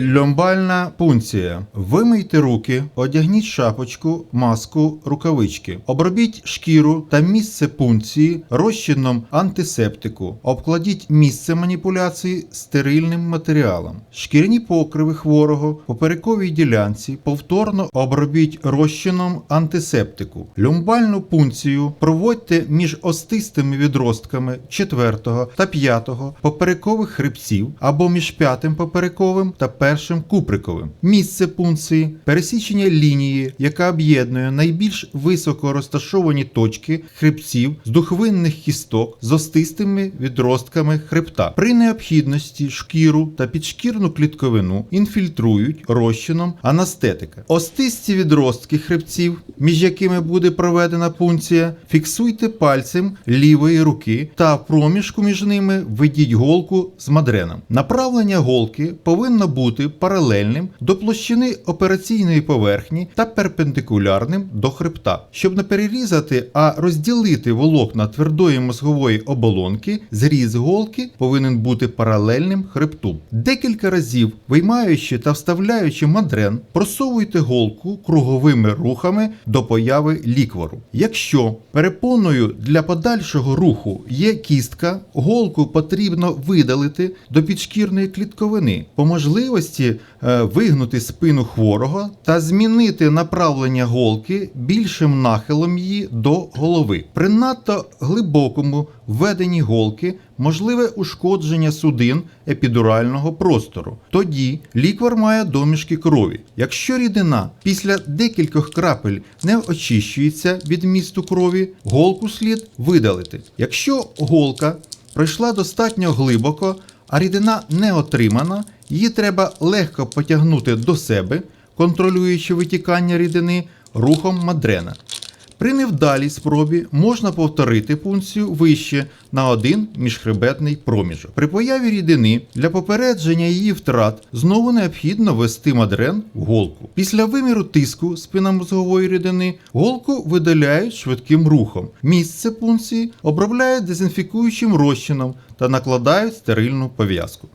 Льомбальна пункція. Вимийте руки, одягніть шапочку, маску, рукавички. Обробіть шкіру та місце пункції розчином антисептику. Обкладіть місце маніпуляції стерильним матеріалом. Шкіряні покриви хворого по поперековій ділянці повторно обробіть розчином антисептику. Люмбальну пункцію проводьте між остистими відростками 4 та 5 поперекових хребців або між п'ятим поперековим та першим куприковим. Місце пункції пересічення лінії, яка об'єднує найбільш високо розташовані точки хребців з духовинних кісток з остистими відростками хребта. При необхідності шкіру та підшкірну клітковину інфільтрують розчином анестетика. Остисті відростки хребців, між якими буде проведена пункція, фіксуйте пальцем лівої руки та проміжку між ними введіть голку з мадреном. Направлення голки повинно бути паралельним до площини операційної поверхні та перпендикулярним до хребта. Щоб не перерізати, а розділити волокна твердої мозгової оболонки, зріз голки повинен бути паралельним хребту. Декілька разів, виймаючи та вставляючи мадрен, просовуйте голку круговими рухами до появи ліквору. Якщо перепоною для подальшого руху є кістка, голку потрібно видалити до підшкірної клітковини. По можливості е, вигнути спину хворого та змінити направлення голки більшим нахилом її до голови. При надто глибокому введенні голки можливе ушкодження судин епідурального простору. Тоді ліквор має домішки крові. Якщо рідина після декількох крапель не очищується від місту крові, голку слід видалити. Якщо голка пройшла достатньо глибоко, а рідина не отримана, її треба легко потягнути до себе, контролюючи витікання рідини рухом мадрена. При невдалій спробі можна повторити пункцію вище на один міжхребетний проміжок. При появі рідини для попередження її втрат знову необхідно ввести мадрен в голку. Після виміру тиску спинномозгової рідини голку видаляють швидким рухом. Місце пункції обробляють дезінфікуючим розчином та накладають стерильну пов'язку.